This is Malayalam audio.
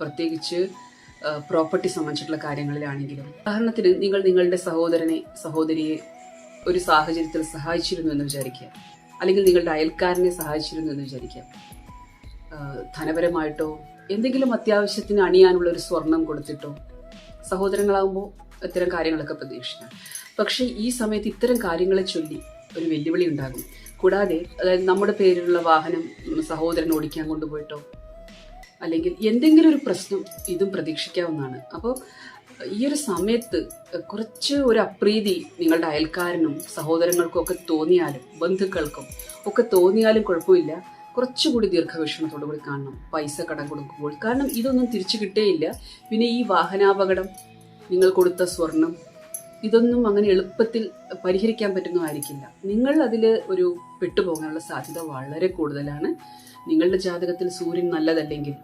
പ്രത്യേകിച്ച് പ്രോപ്പർട്ടി സംബന്ധിച്ചിട്ടുള്ള കാര്യങ്ങളിലാണെങ്കിലും. ഉദാഹരണത്തിന് നിങ്ങൾ നിങ്ങളുടെ സഹോദരനെ സഹോദരിയെ ഒരു സാഹചര്യത്തിൽ സഹായിച്ചിരുന്നു എന്ന് വിചാരിക്കുക. അല്ലെങ്കിൽ നിങ്ങളുടെ അയൽക്കാരനെ സഹായിച്ചിരുന്നു എന്ന് വിചാരിക്കുക. ധനപരമായിട്ടോ എന്തെങ്കിലും അത്യാവശ്യത്തിന് അണിയാനുള്ള ഒരു സ്വർണം കൊടുത്തിട്ടോ സഹോദരങ്ങളാകുമ്പോൾ ഇത്തരം കാര്യങ്ങളൊക്കെ പ്രതീക്ഷിക്കാം പക്ഷേ ഈ സമയത്ത് ഇത്തരം കാര്യങ്ങളെ ചൊല്ലി ഒരു വെല്ലുവിളി ഉണ്ടാകും. കൂടാതെ അതായത് നമ്മുടെ പേരിലുള്ള വാഹനം സഹോദരൻ ഓടിക്കാൻ കൊണ്ടുപോയിട്ടോ അല്ലെങ്കിൽ എന്തെങ്കിലും ഒരു പ്രശ്നം ഇതും പ്രതീക്ഷിക്കാവുന്നതാണ്. അപ്പോൾ ഈ ഒരു സമയത്ത് കുറച്ച് ഒരു അപ്രീതി നിങ്ങളുടെ അയൽക്കാരനും സഹോദരങ്ങൾക്കും ഒക്കെ തോന്നിയാലും ബന്ധുക്കൾക്കും ഒക്കെ തോന്നിയാലും കുഴപ്പമില്ല. കുറച്ചുകൂടി ദീർഘവീക്ഷണത്തോടു കൂടി കാണണം. പൈസ കടം കൊടുക്കുമ്പോൾ. കാരണം ഇതൊന്നും തിരിച്ചു കിട്ടേയില്ല. പിന്നെ ഈ വാഹനാപകടം നിങ്ങൾ കൊടുത്ത സ്വർണം ഇതൊന്നും അങ്ങനെ എളുപ്പത്തിൽ പരിഹരിക്കാൻ പറ്റുന്നതായിരിക്കില്ല. നിങ്ങൾ അതിൽ ഒരു പെട്ടുപോകാനുള്ള സാധ്യത വളരെ കൂടുതലാണ്. നിങ്ങളുടെ ജാതകത്തിൽ സൂര്യൻ നല്ലതല്ലെങ്കിൽ